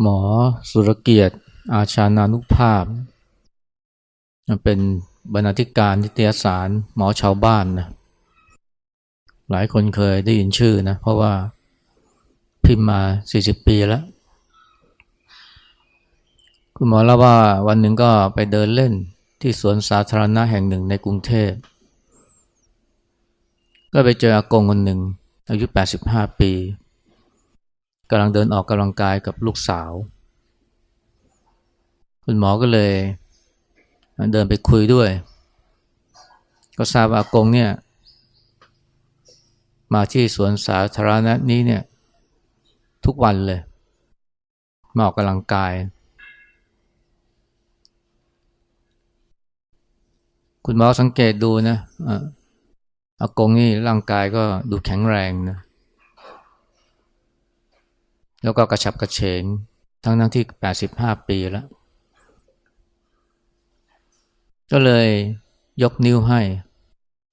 หมอสุรเกียรติ อาชานานุภาพ เป็นบรรณาธิการนิตยสารหมอชาวบ้านนะหลายคนเคยได้ยินชื่อนะ เพราะว่าพิมพ์มา 40 ปีแล้ว คุณหมอเล่าว่าวันหนึ่งก็ไปเดินเล่นที่สวนสาธารณะแห่งหนึ่งในกรุงเทพ ก็ไปเจออากงคนหนึ่ง อายุ 85 ปี กำลังเดินออกกำลังกายกับลูกสาว คุณหมอก็เลยเดินไปคุยด้วย ก็ทราบอากงเนี่ย มาที่สวนสาธารณะนี้เนี่ย ทุกวันเลย มาออกกำลังกาย คุณหมอสังเกตดูนะอากงนี่ร่างกายก็ดูแข็งแรงนะ แล้วก็กระฉับกระเฉง ทั้งทั้งที่ 85 ปีแล้ว ก็เลยยกนิ้วให้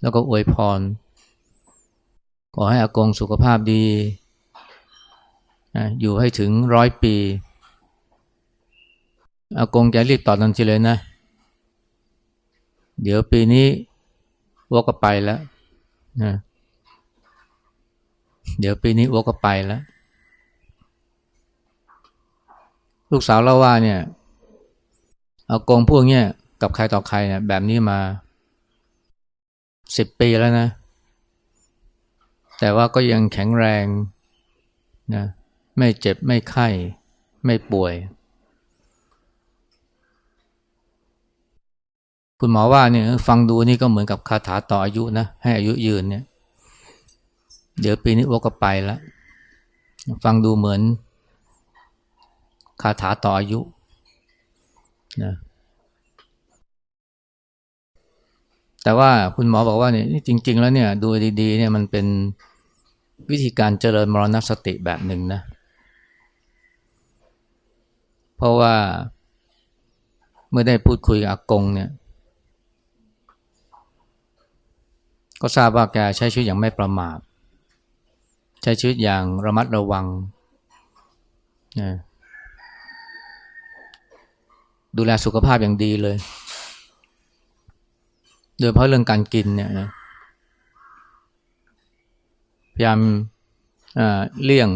แล้วก็อวยพร ขอให้อากงสุขภาพดี อยู่ให้ถึงร้อยปี อากงแกรีบตอบทันทีเลยนะ เดี๋ยวปีนี้วกก็ไปแล้วนะเดี๋ยวปีนี้วกก็ไปแล้ว ลูกสาวเล่าว่าเนี่ยเอากงพวกเนี้ยกับใครต่อใครเนี่ยแบบนี้มาสิบปีแล้วนะ แต่ว่าก็ยังแข็งแรงนะไม่เจ็บไม่ไข้ ไม่ป่วย คุณหมอว่าเนี่ยฟังดูนี่ก็เหมือนกับคาถาต่ออายุนะ ให้อายุยืนเนี่ย เดี๋ยวปีนี้วกก็ไปแล้ว ฟังดูเหมือน คาถาต่ออายุนะแต่ว่าคุณหมอบอกว่าเนี่ยจริง ๆ แล้วเนี่ยดูดีๆเนี่ยมันเป็นวิธีการเจริญมรณสติแบบหนึ่งนะ เพราะว่าเมื่อได้พูดคุยกับอากงเนี่ย ก็ทราบว่าแกใช้ชีวิตอย่างไม่ประมาทใช้ชีวิตอย่างระมัดระวังนะ ดูแลสุขภาพอย่างดีเลย โดยเพราะเรื่องการกินเนี่ยนะพยายามเลี่ยง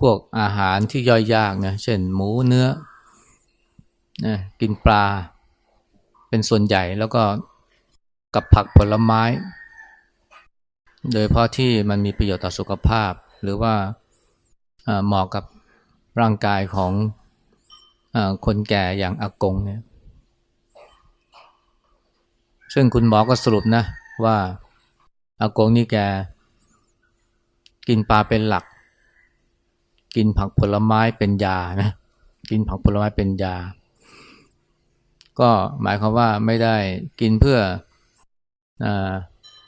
พวกอาหารที่ย่อยยากนะเช่นหมูเนื้อนะกินปลา เป็นส่วนใหญ่แล้วก็กับผักผลไม้ โดยเพราะที่มันมีประโยชน์ต่อสุขภาพ หรือว่าเหมาะกับร่างกายของ คนแก่อย่างอากงเนี่ย ซึ่งคุณหมอก็สรุปนะ ว่าอากงนี่แกกินปลาเป็นหลัก กินผักผลไม้เป็นยานะ กินผักผลไม้เป็นยา ก็หมายความว่าไม่ได้กินเพื่ออ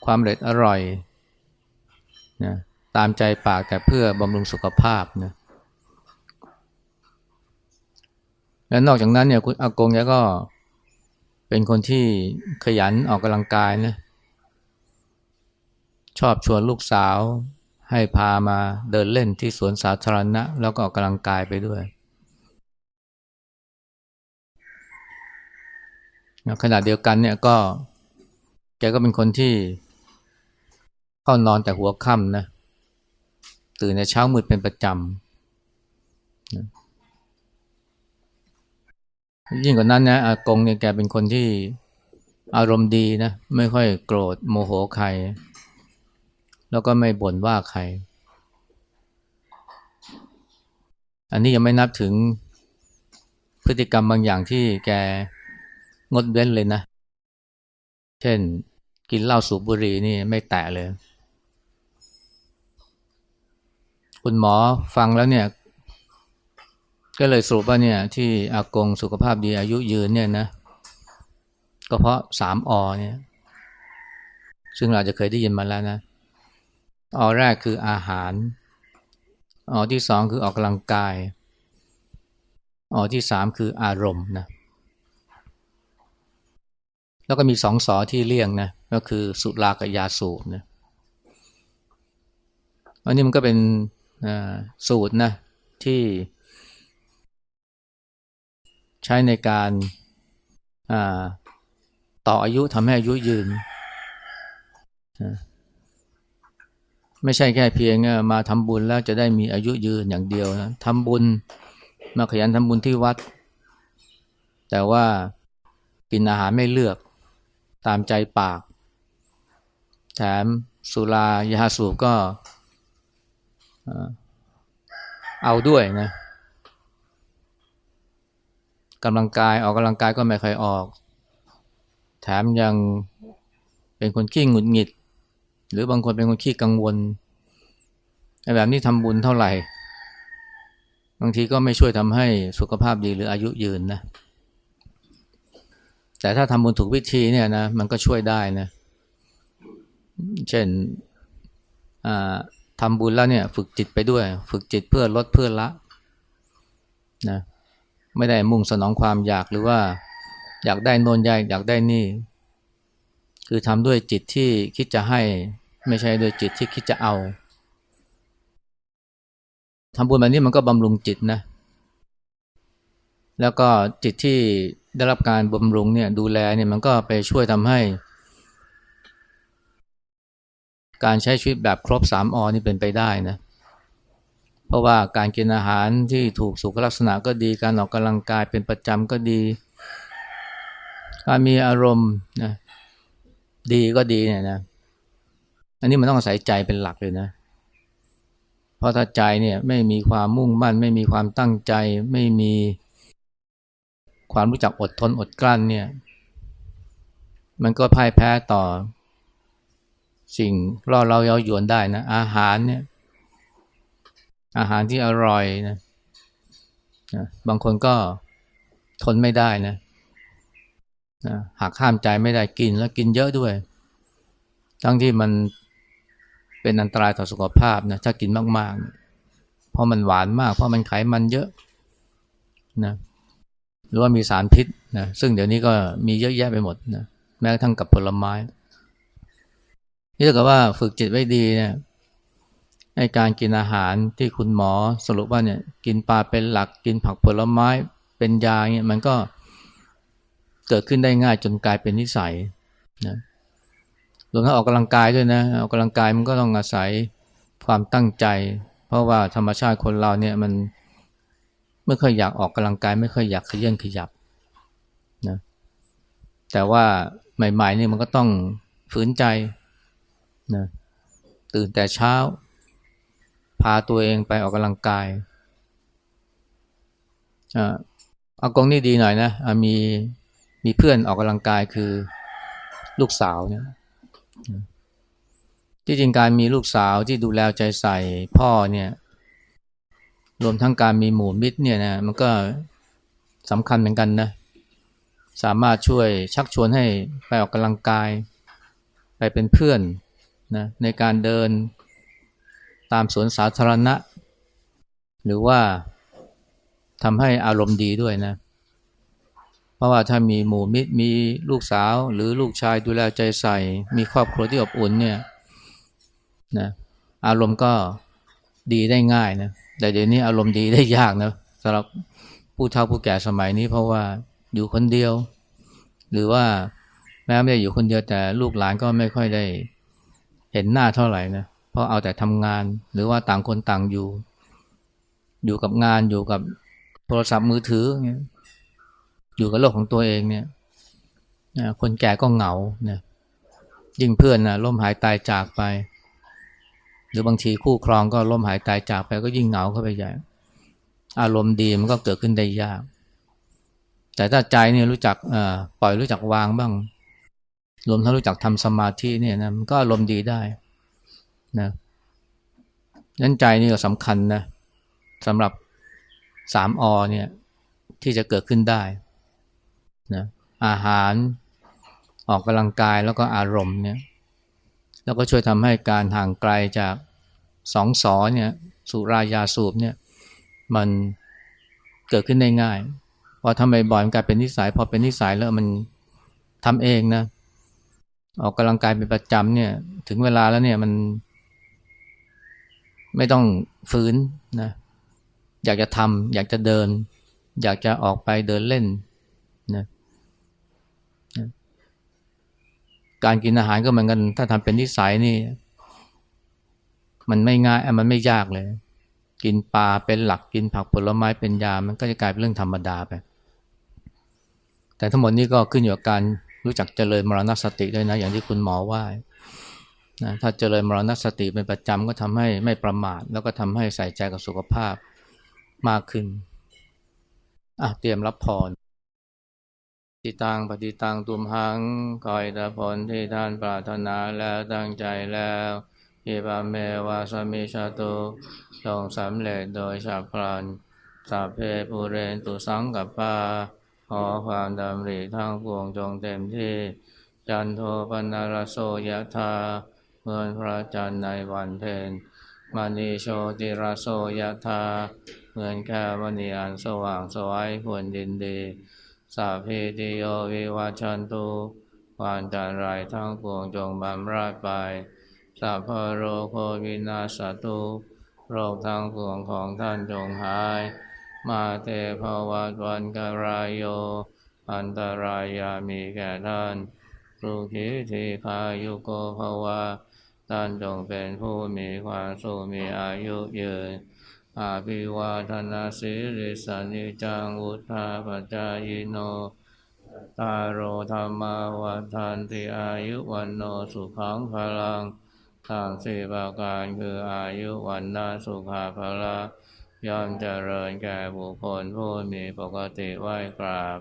ความเร็ดอร่อยนะตามใจปากแต่เพื่อบำรุงสุขภาพนะ และนอกจากนั้นเนี่ยคุณอากงแกก็เป็นคนที่ขยันออกกำลังกายนะชอบชวนลูกสาวให้พามาเดินเล่นที่สวนสาธารณะ แล้วก็ออกกำลังกายไปด้วยขณะเดียวกันเนี่ยก็แกก็เป็นคนที่เข้านอนแต่หัวค่ำนะตื่นในเช้ามืดเป็นประจำ ยิ่งกว่านั้นนะอากงเนี่ยแกเป็นคนที่อารมณ์ดีนะไม่ค่อยโกรธโมโหใคร แล้วก็ไม่บ่นว่าใคร อันนี้ยังไม่นับถึงพฤติกรรมบางอย่างที่แกงดเว้นเลยนะ เช่น กินเหล้าสูบบุหรี่นี่ไม่แตะเลย คุณหมอฟังแล้วเนี่ย ก็เลยสรุปว่าเนี่ยที่อากงสุขภาพดีอายุยืนเนี่ยนะก็เพราะสามอเนี่ยซึ่งเราจะเคยได้ยินมาแล้วนะอแรกคืออาหารอที่สองคือออกกำลังกายอที่สามคืออารมณ์นะแล้วก็มีสองสอที่เลี่ยงนะก็คือสุรากับยาสูบนะอันนี้มันก็เป็นสูตรนะที่ ใช้ในการต่ออายุทำให้อายุยืน ไม่ใช่แค่เพียงมาทำบุญแล้วจะได้มีอายุยืนอย่างเดียวนะทำบุญมาขยันทำบุญที่วัด แต่ว่ากินอาหารไม่เลือกตามใจปาก แถมสุรายาสูบก็เอาด้วยนะ กำลังกายออกกำลังกายก็ไม่เคยออก แถมยังเป็นคนขี้หงุดหงิด หรือบางคนเป็นคนขี้กังวลแบบนี้ทำบุญเท่าไหร่ บางทีก็ไม่ช่วยทำให้สุขภาพดีหรืออายุยืนนะ แต่ถ้าทำบุญถูกวิธีเนี่ยนะมันก็ช่วยได้นะ เช่นทำบุญแล้วเนี่ย ฝึกจิตไปด้วย ฝึกจิตเพื่อลดเพื่อละนะ ไม่ได้มุ่งสนองความอยากหรือว่า อยากได้นนใหญ่อยากได้นี่ คือทำด้วยจิตที่คิดจะให้ไม่ใช่ด้วยจิตที่คิดจะเอาทำบุญแบบนี้มันก็บำรุงจิตนะ แล้วก็จิตที่ได้รับการบำรุงเนี่ยดูแลเนี่ยมันก็ไปช่วยทำให้ การใช้ชีวิตแบบครบสามอนี่เป็นไปได้นะเพราะว่าการกินอาหารที่ถูกสุขลักษณะก็ดีการออกกำลังกายเป็นประจำก็ดี การมีอารมณ์นะดีก็ดีเนี่ยนะอันนี้มันต้องอาศัยใจเป็นหลักเลยนะเพราะถ้าใจเนี่ยไม่มีความมุ่งมั่น ไม่มีความตั้งใจ ไม่มีความรู้จักอดทนอดกลั้นเนี่ย มันก็พ่ายแพ้ต่อ สิ่งล่อเราเย้ายวนได้นะอาหารเนี่ย อาหารที่อร่อยนะนะบางคนก็ทนไม่ได้นะนะหักห้ามใจไม่ได้กินแล้วกินเยอะด้วย ทั้งที่มันเป็นอันตรายต่อสุขภาพนะถ้ากินมากๆ เพราะมันหวานมาก เพราะมันไขมันเยอะนะหรือว่ามีสารพิษนะซึ่งเดี๋ยวนี้ก็มีเยอะแยะไปหมดนะแม้กระทั่งกับผลไม้นี่ถ้าเกิดว่าฝึกจิตไว้ดีเนี่ย ในการกินอาหารที่คุณหมอสรุปว่าเนี่ยกินปลาเป็นหลักกินผักผลไม้เป็นยาเนี่ยมันก็เกิดขึ้นได้ง่ายจนกลายเป็นนิสัยนะรวมทั้งออกกำลังกายด้วยนะออกกำลังกายมันก็ต้องอาศัยความตั้งใจ เพราะว่าธรรมชาติคนเราเนี่ยมันไม่ค่อยอยากออกกำลังกาย ไม่ค่อยอยากขยันขยับนะแต่ว่าใหม่ๆนี่มันก็ต้องฝืนใจนะตื่นแต่เช้า พาตัวเองไปออกกำลังกายอากงนี่ดีหน่อยนะมีมีเพื่อนออกกำลังกายคือลูกสาวเนี่ยที่จริงการมีลูกสาวที่ดูแลใจใส่พ่อเนี่ยรวมทั้งการมีหมู่มิตรเนี่ยนะมันก็สำคัญเหมือนกันนะสามารถช่วยชักชวนให้ไปออกกำลังกาย ไปเป็นเพื่อนนะในการเดิน ตามสวนสาธารณะ หรือว่าทำให้อารมณ์ดีด้วยนะ เพราะว่าถ้ามีหมู่มิตรมีลูกสาวหรือลูกชายดูแลใจใส่ มีครอบครัวที่อบอุ่นเนี่ยนะอารมณ์ก็ดีได้ง่ายนะแต่เดี๋ยวนี้อารมณ์ดีได้ยากนะสำหรับผู้เฒ่าผู้แก่สมัยนี้ เพราะว่าอยู่คนเดียว หรือว่าแม้ไม่ได้อยู่คนเดียวแต่ลูกหลานก็ไม่ค่อยได้เห็นหน้าเท่าไหร่นะ ราะเอาแต่ทำงาน หรือว่าต่างคนต่างอยู่ อยู่กับงานอยู่กับโทรศัพท์มือถือ อยู่กับโลกของตัวเองเนี่ยคนแก่ก็เหงาเนี่ยยิ่งเพื่อนนะล่มหายตายจากไป หรือบางทีคู่ครองก็ล่มหายตายจากไปก็ยิ่งเหงาเข้าไปใหญ่ อารมณ์ดีมันก็เกิดขึ้นได้ยาก แต่ถ้าใจเนี่ยรู้จักปล่อยรู้จักวางบ้างรวมทั้งรู้จักทำสมาธิเนี่ยนะมันก็อารมณ์ดีได้ นะนั้นใจนี่ก็สำคัญนะสำหรับสามอเนี่ยที่จะเกิดขึ้นได้นะอาหารออกกำลังกายแล้วก็อารมณ์เนี่ยแล้วก็ช่วยทำให้การห่างไกลจากสองสอเนี่ยสุรายาสูบเนี่ยมันเกิดขึ้นได้ง่ายพอทำบ่อยๆมันกลายเป็นนิสัยพอเป็นนิสัยแล้วมันทำเองนะออกกำลังกายเป็นประจำเนี่ยถึงเวลาแล้วเนี่ยมัน ไม่ต้องฝืนนะอยากจะทำอยากจะเดิน อยากจะออกไปเดินเล่นนะนะการกินอาหารก็เหมือนกัน ถ้าทำเป็นนิสัยนี่ มันไม่ง่ายมันไม่ยากเลย กินปลาเป็นหลักกินผักผลไม้เป็นยา มันก็จะกลายเป็นเรื่องธรรมดาไป แต่ทั้งหมดนี้ก็ขึ้นอยู่กับการรู้จักเจริญมรณสติด้วยนะ อย่างที่คุณหมอว่า นะถ้าเจริญมรณสติเป็นประจำก็ทำให้ไม่ประมาท แล้วก็ทำให้ใส่ใจกับสุขภาพมากขึ้นอะเตรียมรับพรติตังปฏิตังตุมหังคอยตะผลที่ท่านปรารถนาแล้วตั้งใจแล้วอิบาเมวาสมิชาตุจงสำเร็จโดยฉับพลันสัพเพปูเรนตุสังกับปาขอความดำริทั้งปวงจงเต็มที่ จันโทปนารโสยธา เมือนพระจันทร์ในวันเพ็ญมณีโชติราโสยธาเหมือนแค่มณีอันสว่างสวัยควรดินดีสัพพิติโยวิวัชชันตุวันจันไรทั้งปวงจงบำราดไปสัพพะโรโควินาสตุโรคทั้งปวงของท่านจงหาย มาเตภวัตวันกรายโย อันตรายามีแก่ท่านสุขีทีคายุโกภวะ ท่านจงเป็นผู้มีความสุขมีอายุยืน อาภิวาทนาสิริสานิจังอุทธาปจายโน ตารโรธรรมาวัฏันติอายุวันโนสุขังพลังทางสี่ประการคืออายุวันนาสุขาพละย่อมเจริญแก่บุคคลผู้มีปกติไหวกราบ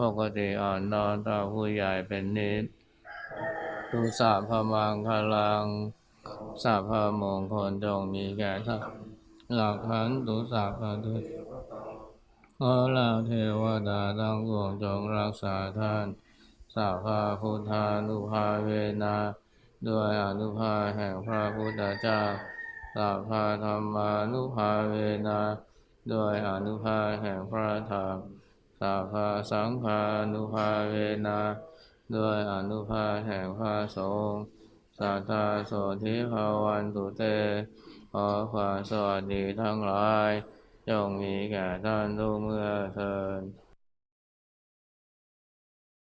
ปกติอ่อนนอนต่อผู้ใหญ่เป็นนิด ทุสาพมังคลังสาพมงคลจงมีแก่ท่านหลักขันตุสาพทุขอลาเทวดาทั้งปวงจงรักษาท่านสาภาพุทธานุภาเวนาด้วยอนุภาแห่งพระพุทธเจ้าสาภาธรรมานุภาเวนาด้วยอนุภาแห่งพระธรรมสาภาสังฆานุภาเวนา ด้วยอนุภาแห่งพระสงฆ์สัทธาโสธิภาวันตุเต ขอความสวัสดีทั้งหลายจงมีแก่ท่านทุกเมื่อเทิน